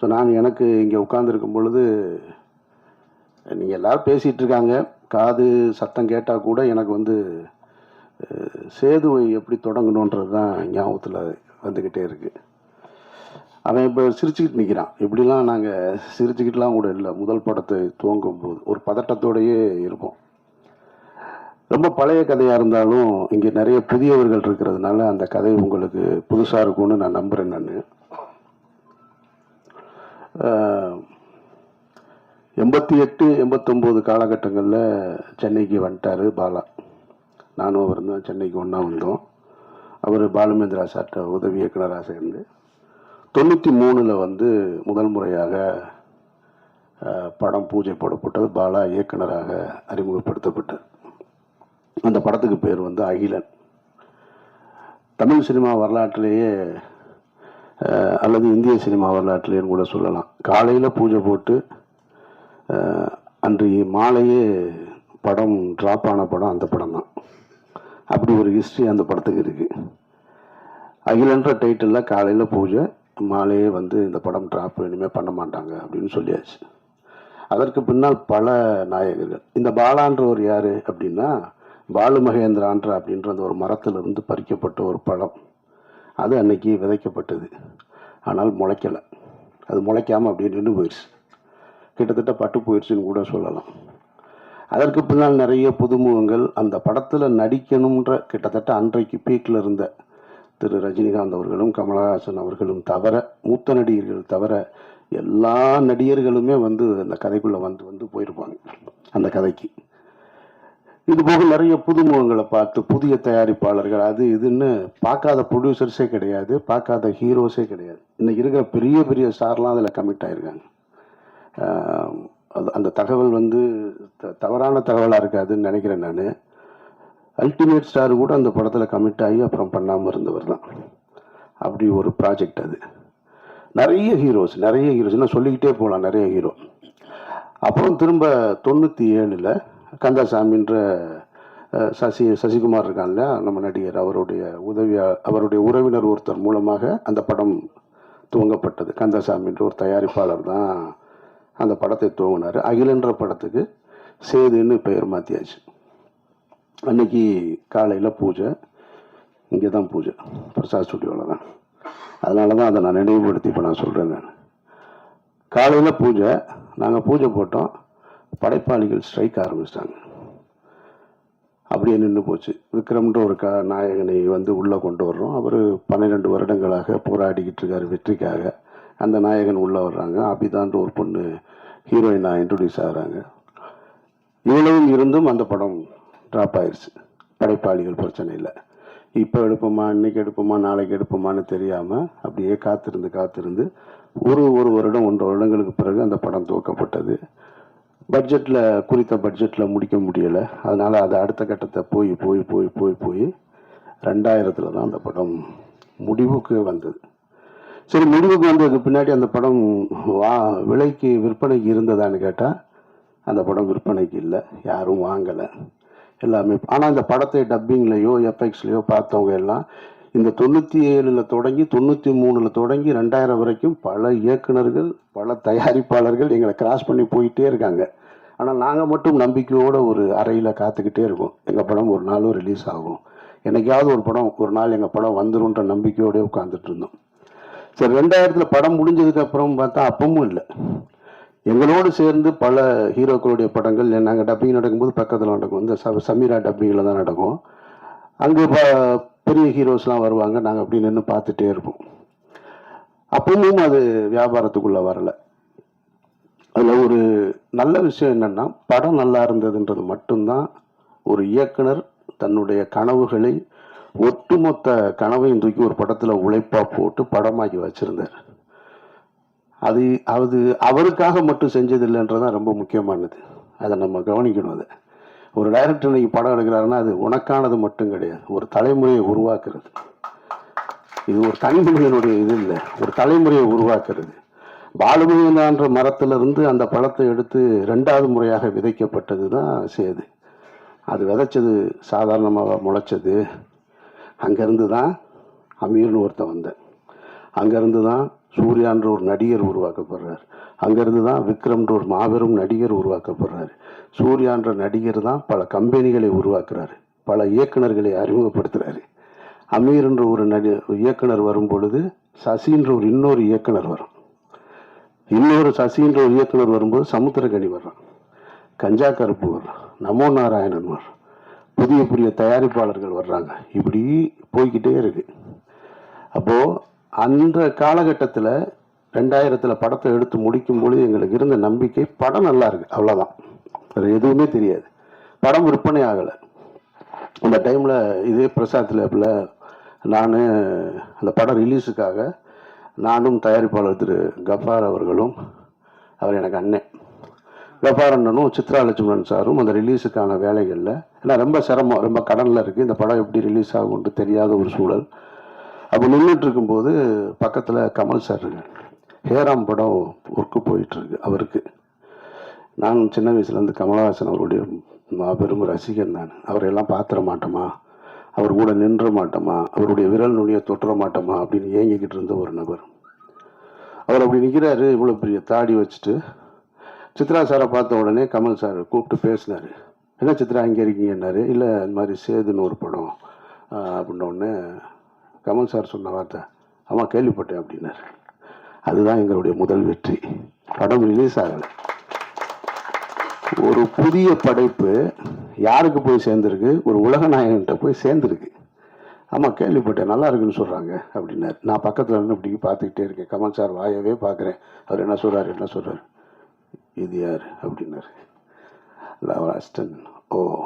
So நான் எனக்கு இங்கே உட்காந்துருக்கும் பொழுது நீங்கள் எல்லோரும் பேசிகிட்டு இருக்காங்க காது சத்தம் கேட்டால் கூட எனக்கு வந்து சேதுவை எப்படி தொடங்கணுன்றது தான் ஞாபகத்தில் வந்துக்கிட்டே இருக்குது அவன் இப்போ சிரிச்சுக்கிட்டு நிற்கிறான் இப்படிலாம் நாங்கள் சிரிச்சுக்கிட்டுலாம் கூட இல்லை. முதல் படத்தை துவங்கும் போது ஒரு பதட்டத்தோடையே இருப்போம். ரொம்ப பழைய கதையாக இருந்தாலும் இங்கே நிறைய புதியவர்கள் இருக்கிறதுனால அந்த கதை உங்களுக்கு புதுசாக இருக்கும்னு நான் நம்புகிறேன் நான். எண்பத்தி எட்டு எண்பத்தொம்போது காலகட்டங்களில் சென்னைக்கு வந்துட்டார் பாலா. நானும் அவர் தான் சென்னைக்கு ஒன்றா வந்தோம். அவர் பாலுமேந்திரா சார்ட்ட உதவி இயக்குனராக சேர்ந்து தொண்ணூற்றி மூணில் வந்து முதல் முறையாக படம் பூஜை போடப்பட்டது. பாலா இயக்குனராக அறிமுகப்படுத்தப்பட்டார். அந்த படத்துக்கு பேர் வந்து அகிலன். தமிழ் சினிமா வரலாற்றிலேயே அல்லது இந்திய சினிமா வரலாற்றிலேயும் கூட சொல்லலாம். காலையில் பூஜை போட்டு அன்று அன்றைய மாலையே படம் ட்ராப் ஆன படம் அந்த படம் தான். அப்படி ஒரு ஹிஸ்ட்ரி அந்த படத்துக்கு இருக்குது அகிலன்ற டைட்டிலில் காலையில் பூஜை மாலையே வந்து இந்த படம் ட்ராப் இனிமேல் பண்ண மாட்டாங்க அப்படின்னு சொல்லியாச்சு. அதற்கு பின்னால் பல நாயகர்கள். இந்த பாலான்றவர் யார் அப்படின்னா பாலு மகேந்திரான்ற அப்படின்ற அந்த ஒரு மரத்திலிருந்து பறிக்கப்பட்ட ஒரு பழம். அது அன்னைக்கு விதைக்கப்பட்டது. ஆனால் முளைக்கலை. அது முளைக்காமல் அப்படியே நின்று போயிடுச்சு கிட்டத்தட்ட பட்டு போயிடுச்சுன்னு கூட சொல்லலாம். அதற்கு பின்னால் நிறைய புதுமுகங்கள் அந்த படத்தில் நடிக்கணுன்ற கிட்டத்தட்ட அன்றைக்கு பீக்கில் இருந்த திரு ரஜினிகாந்த் அவர்களும் கமலஹாசன் அவர்களும் தவிர மூத்த நடிகர்கள் தவிர எல்லா நடிகர்களுமே வந்து அந்த கதைக்குள்ளே வந்து வந்து போயிருப்பாங்க. அந்த கதைக்கு. இது போக நிறைய புதுமுகங்களை பார்த்து புதிய தயாரிப்பாளர்கள் அது இதுன்னு பார்க்காத ப்ரொடியூசர்ஸே கிடையாது பார்க்காத ஹீரோஸே கிடையாது. இன்னைக்கு இருக்கிற பெரிய பெரிய ஸ்டார்லாம் அதில் கமிட் ஆயிருக்காங்க. அது அந்த தகவல் வந்து த- தவறான தகவலாக இருக்காதுன்னு நினைக்கிறேன் நான். அல்டிமேட் ஸ்டார் கூட அந்த படத்தில் கமிட் ஆகி அப்புறம் பண்ணாமல் இருந்தவர் தான். அப்படி ஒரு ப்ராஜெக்ட் அது. நிறைய ஹீரோஸ் நிறைய ஹீரோஸ் நான் சொல்லிக்கிட்டே போகலாம் நிறைய ஹீரோ அப்புறம் திரும்ப தொண்ணூற்றி ஏழில் கந்தசாமின்ற சசி சசிகுமார் இருக்கான்ல நம்ம நடிகர் அவருடைய உதவியா அவருடைய உறவினர் ஒருத்தர் மூலமாக அந்த படம் துவங்கப்பட்டது. கந்தசாமின்ற ஒரு தயாரிப்பாளர் தான் அந்த படத்தை துவங்கினார். அகிலன்ற படத்துக்கு சேதுன்னு பெயர் மாற்றியாச்சு அன்னைக்கு காலையில் பூஜை இங்கே தான் பூஜை. பிரசாத் ஸ்டுடியோவில் தான். அதனால தான் அதை நான் நினைவுபடுத்தி இப்போ நான் சொல்கிறேன் நான். காலையில் பூஜை நாங்கள் பூஜை போட்டோம். படைப்பாளிகள் ஸ்ட்ரைக் ஆரம்பிச்சிட்டாங்க. அப்படியே நின்று போச்சு. விக்ரம்ன்ற ஒரு க நாயகனை வந்து உள்ளே கொண்டு வர்றோம். அவர் பன்னிரெண்டு வருடங்களாக போராடிக்கிட்டு இருக்காரு வெற்றிக்காக. அந்த நாயகன் உள்ளே வர்றாங்க. அபிதான்ற ஒரு பொண்ணு ஹீரோயினாக இன்ட்ரடியூஸ் ஆகுறாங்க. இவ்வளவும் இருந்தும் அந்த படம் ட்ராப் ஆயிடுச்சு படைப்பாளிகள் பிரச்சனை இல்லை. இப்போ எடுப்போமா இன்னைக்கு எடுப்போமா நாளைக்கு எடுப்போமான்னு தெரியாமல் அப்படியே காத்திருந்து காத்திருந்து ஒரு ஒரு வருடம் ஒன்று வருடங்களுக்கு பிறகு அந்த படம் துவக்கப்பட்டது. பட்ஜெட்டில் குறித்த பட்ஜெட்டில் முடிக்க முடியலை. அதனால் அது அடுத்த கட்டத்தை போய் போய் போய் போய் போய் ரெண்டாயிரத்தில் தான் அந்த படம் முடிவுக்கு வந்தது. சரி முடிவுக்கு வந்ததுக்கு பின்னாடி அந்த படம் வா விலைக்கு விற்பனைக்கு இருந்ததான்னு கேட்டால் அந்த படம் விற்பனைக்கு இல்லை. யாரும் வாங்கலை. எல்லாமே ஆனால் இந்த படத்தை டப்பிங்லேயோ எஃப்எக்ஸ்லேயோ பார்த்தவங்க எல்லாம் இந்த தொண்ணூற்றி ஏழில் தொடங்கி தொண்ணூற்றி மூணில் தொடங்கி ரெண்டாயிரம் வரைக்கும் பல இயக்குனர்கள் பல தயாரிப்பாளர்கள் எங்களை கிராஸ் பண்ணி போயிட்டே இருக்காங்க. ஆனால் நாங்கள் மட்டும் நம்பிக்கையோடு ஒரு அறையில் காத்துக்கிட்டே இருக்கோம். எங்கள் படம் ஒரு நாளும் ரிலீஸ் ஆகும் என்னைக்காவது ஒரு படம் ஒரு நாள் எங்கள் படம் வந்துருன்ற நம்பிக்கையோடய உட்காந்துட்டு இருந்தோம். சரி ரெண்டாயிரத்தில் படம் முடிஞ்சதுக்கப்புறம் பார்த்தா அப்பவும் இல்லை. எங்களோடு சேர்ந்து பல ஹீரோக்களுடைய படங்கள் நாங்கள் டப்பிங் நடக்கும்போது பக்கத்தில் நடக்கும் இந்த ச சமீரா டப்பிங்கில் தான் நடக்கும். அங்கே ப பெரிய ஹீரோஸ்லாம் வருவாங்க. நாங்கள் அப்படி நின்று பார்த்துட்டே இருப்போம். அப்பவும் அது வியாபாரத்துக்குள்ளே வரலை. அதில் ஒரு நல்ல விஷயம் என்னென்னா படம் நல்லா இருந்ததுன்றது மட்டும்தான் ஒரு இயக்குனர் தன்னுடைய கனவுகளை ஒட்டுமொத்த கனவையும் தூக்கி ஒரு படத்தில் உழைப்பாக போட்டு படமாக்கி வச்சுருந்தார். அது அது அவருக்காக மட்டும் செஞ்சதில்லைன்றதான் ரொம்ப முக்கியமானது. அதை நம்ம கவனிக்கணும் அதை. ஒரு டைரக்டர் இன்னைக்கு படம் எடுக்கிறாருன்னா அது உனக்கானது மட்டும் கிடையாது. ஒரு தலைமுறையை உருவாக்குறது. இது ஒரு தனி இது இல்லை. ஒரு தலைமுறையை உருவாக்குறது. பாலுமகேந்திரான்ற மரத்திலிருந்து அந்த பழத்தை எடுத்து ரெண்டாவது முறையாக விதைக்கப்பட்டது தான் சேது. அது விதைச்சது சாதாரணமாக முளைச்சது? அங்கேருந்து தான் அமீர்னு ஒருத்தன் வந்தேன். அங்கேருந்து தான் சூர்யான்ற ஒரு நடிகர் உருவாக்கப்படுறார். அங்கேருந்து தான் விக்ரம்ன்ற ஒரு மாபெரும் நடிகர் உருவாக்கப்படுறாரு. சூர்யான்ற நடிகர் தான் பல கம்பெனிகளை உருவாக்குறாரு. பல இயக்குனர்களை அறிமுகப்படுத்துகிறாரு அமீர்ன்ற ஒரு நடி இயக்குனர் வரும் பொழுது சசின்ற ஒரு இன்னொரு இயக்குனர் வரும். இன்னொரு சசின்ற ஒரு இயக்குனர் வரும்போது சமுத்திரகனி வர்றான். கஞ்சா கருப்பு வர்றான். நமோ நாராயணன் வர்றான். புதிய புதிய தயாரிப்பாளர்கள் வர்றாங்க. இப்படி போய்கிட்டே இருக்குது அப்போது அந்த காலகட்டத்தில் ரெண்டாயிரத்தில் படத்தை எடுத்து முடிக்கும் பொழுது எங்களுக்கு இருந்த நம்பிக்கை படம் நல்லா இருக்குது அவ்வளோதான் வேறு எதுவுமே தெரியாது. படம் விற்பனை ஆகலை. அந்த டைமில் இதே பிரசாத் லேபில் நான் அந்த படம் ரிலீஸுக்காக நானும் தயாரிப்பாளர் திரு கஃபார் அவர்களும் அவர் எனக்கு அண்ணன். கஃபார் அண்ணனும் சித்ரா லட்சுமணன் சாரும் அந்த ரிலீஸுக்கான வேலைகளில் ஏன்னா ரொம்ப சிரமம் ரொம்ப கடனில் இருக்குது இந்த படம் எப்படி ரிலீஸ் ஆகும்ன்ட்டு தெரியாத ஒரு சூழல். அப்போ நின்றுட்டு இருக்கும்போது பக்கத்தில் கமல் சார் இருக்கு ஹேராம் படம் ஒர்க்கு போயிட்டுருக்கு அவருக்கு. நான் சின்ன வயசுலேருந்து கமலஹாசன் அவருடைய மாபெரும் ரசிகன் நான். அவரையெல்லாம் பார்த்துட மாட்டோமா? அவர் கூட நின்ற மாட்டோமா? அவருடைய விரல் நுனியை தொட்டுற மாட்டோமா? அப்படின்னு ஏங்கிக்கிட்டு இருந்த ஒரு நபர். அவர் அப்படி நிற்கிறாரு இவ்வளோ பெரிய தாடி வச்சுட்டு. சித்ரா சாரை பார்த்த உடனே கமல் சார் கூப்பிட்டு பேசினார். என்ன சித்ரா இங்கே இருக்கீங்கன்னாரு? இல்லை இந்த மாதிரி சேதுன்னு ஒரு படம் ஆஹ் அப்படின்ன உடனே கமல் சார் சொன்ன வார்த்தை. ஆமாம் கேள்விப்பட்டேன் அப்படின்னாரு. அதுதான் எங்களுடைய முதல் வெற்றி. படம் ரிலீஸ் ஆகலை. ஒரு புதிய படைப்பு யாருக்கு போய் சேர்ந்துருக்கு? ஒரு உலக நாயகன்கிட்ட போய் சேர்ந்துருக்கு. ஆமாம் கேள்விப்பட்டேன். நல்லா இருக்குன்னு சொல்கிறாங்க அப்படின்னாரு. நான் பக்கத்தில் இருந்து இப்படி பார்த்துக்கிட்டே இருக்கேன். கமல் சார் வாயவே பார்க்குறேன். அவர் என்ன சொல்கிறார் என்ன சொல்கிறாரு இது யார் அப்படின்னாரு. லவ் அஸ்டன் ஓ.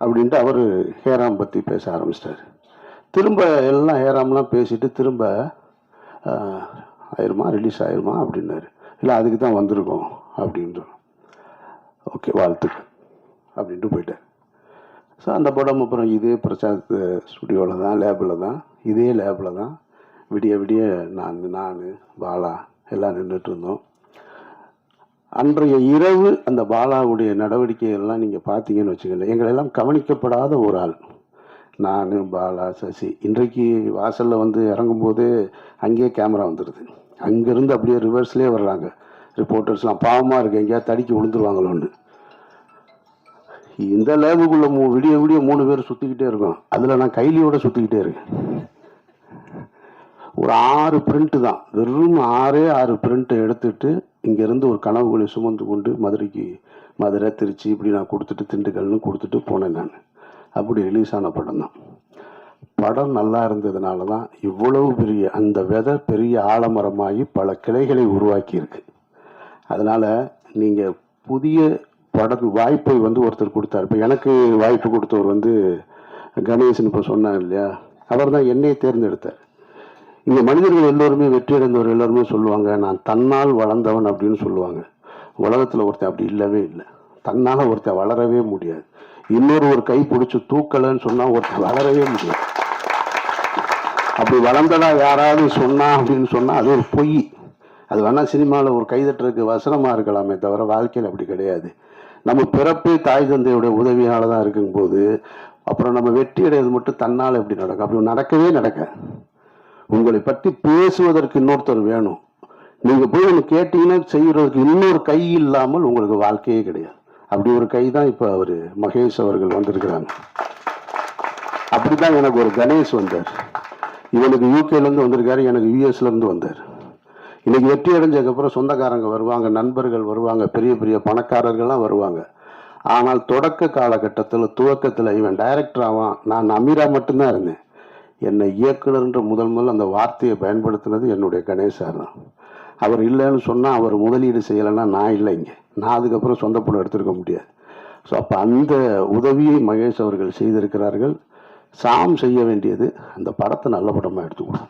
அப்படின்ட்டு அவர் ஹேராம் பற்றி பேச ஆரம்பிச்சிட்டாரு. திரும்ப எல்லாம் ஏறாமலாம் பேசிட்டு திரும்ப ஆயிருமா? ரிலீஸ் ஆயிருமா? அப்படின்னாரு. இல்லை அதுக்கு தான் வந்திருக்கோம் அப்படின்றோம் ஓகே வாழ்த்துக்கள் அப்படின்ட்டு போயிட்டார். ஸோ அந்த படம் அப்புறம் இதே பிரசாத் ஸ்டுடியோவில் தான் லேபில் தான் இதே லேபில் தான் விடிய விடிய நான் நான் பாலா எல்லாம் நின்றுட்டு இருந்தோம். அன்றைய இரவு அந்த பாலாவுடைய நடவடிக்கைகள்லாம் நீங்கள் பார்த்தீங்கன்னு வச்சுக்கோங்களேன் எங்களெல்லாம் கவனிக்கப்படாத ஒரு ஆள். நான் பாலா சசி. இன்றைக்கு வாசலில் வந்து இறங்கும்போது அங்கேயே கேமரா வந்துடுது அங்கேருந்து அப்படியே ரிவர்ஸ்லேயே வர்றாங்க. ரிப்போர்ட்டர்ஸ்லாம் பாவமாக இருக்குது எங்கேயாவது தடுக்கி விழுந்துருவாங்களோன்னு. இந்த லேபுக்குள்ளே மூ விடிய விடிய மூணு பேர் சுற்றிக்கிட்டே இருக்கோம். அதில் நான் கைலியோட சுற்றிக்கிட்டே இருக்கேன். ஒரு ஆறு பிரிண்ட்டு தான். வெறும் ஆறே ஆறு பிரிண்ட்டை எடுத்துட்டு இங்கேருந்து ஒரு கனவுகளை சுமந்து கொண்டு மதுரைக்கு மதுரை திருச்சி இப்படி நான் கொடுத்துட்டு திண்டுக்கல்னு கொடுத்துட்டு போனேன் நான். அப்படி ரிலீஸ் ஆன படம் தான். படம் நல்லா இருந்ததுனால தான் இவ்வளவு பெரிய அந்த விதை பெரிய ஆலமரமாகி பல கிளைகளை உருவாக்கி இருக்கு அதனால் நீங்கள் புதிய பட வாய்ப்பை வந்து ஒருத்தர் கொடுத்தார். இப்போ எனக்கு வாய்ப்பு கொடுத்தவர் வந்து கணேசன் இப்போ சொன்னார் இல்லையா? அவர் தான் என்னையை தேர்ந்தெடுத்தார். இங்கே மனிதர்கள் எல்லோருமே வெற்றி அடைந்தவர் எல்லோருமே சொல்லுவாங்க நான் தன்னால் வளர்ந்தவன் அப்படின்னு சொல்லுவாங்க. உலகத்தில் ஒருத்தன் அப்படி இல்லவே இல்லை. தன்னால் ஒருத்தன் வளரவே முடியாது. இன்னொரு ஒரு கை பிடிச்சி தூக்கலன்னு சொன்னால் ஒருத்தர் வளரவே முடியும் அப்படி வளர்ந்ததா யாராவது சொன்னா அப்படின்னு சொன்னால் அது ஒரு பொய். அது வேணால் சினிமாவில் ஒரு கைதட்டுறதுக்கு வசனமாக இருக்கலாமே தவிர வாழ்க்கையில் அப்படி கிடையாது. நம்ம பிறப்பே தாய் தந்தையுடைய உதவியால தான் இருக்கும்போது அப்புறம் நம்ம வெற்றி அடைவது மட்டும் தன்னால் எப்படி நடக்கும்? அப்படி நடக்கவே நடக்க. உங்களை பற்றி பேசுவதற்கு இன்னொருத்தர் வேணும். நீங்கள் போய் ஒன்று கேட்டீங்கன்னா செய்கிறதுக்கு இன்னொரு கை இல்லாமல் உங்களுக்கு வாழ்க்கையே கிடையாது. அப்படி ஒரு கை தான் இப்போ அவர் மகேஷ் அவர்கள் வந்திருக்கிறாங்க. அப்படி தான் எனக்கு ஒரு கணேஷ் வந்தார். இவனுக்கு யூகேலேருந்து வந்திருக்காரு எனக்கு யூஎஸ்லேருந்து வந்தார். இன்னைக்கு வெற்றி அடைஞ்சதுக்கப்புறம் சொந்தக்காரங்க வருவாங்க நண்பர்கள் வருவாங்க பெரிய பெரிய பணக்காரர்கள்லாம் வருவாங்க. ஆனால் தொடக்க காலகட்டத்தில் துவக்கத்தில் இவன் டைரக்டர் ஆவான். நான் அமீரா மட்டும்தான் இருந்தேன். என்னை இயக்குனர்ன்ற முதல் முதல் அந்த வார்த்தையை பயன்படுத்தினது என்னுடைய கணேசார் தான். அவர் இல்லைன்னு சொன்னால் அவர் முதலீடு செய்யலைன்னா நான் இல்லைங்க நான் அதுக்கப்புறம் சொந்த படம் எடுத்திருக்க முடியாது. ஸோ அப்போ அந்த உதவியை மகேஷ் அவர்கள் செய்திருக்கிறார்கள். சாம் செய்ய வேண்டியது அந்த படத்தை நல்ல படமாக எடுத்துக்கணும்.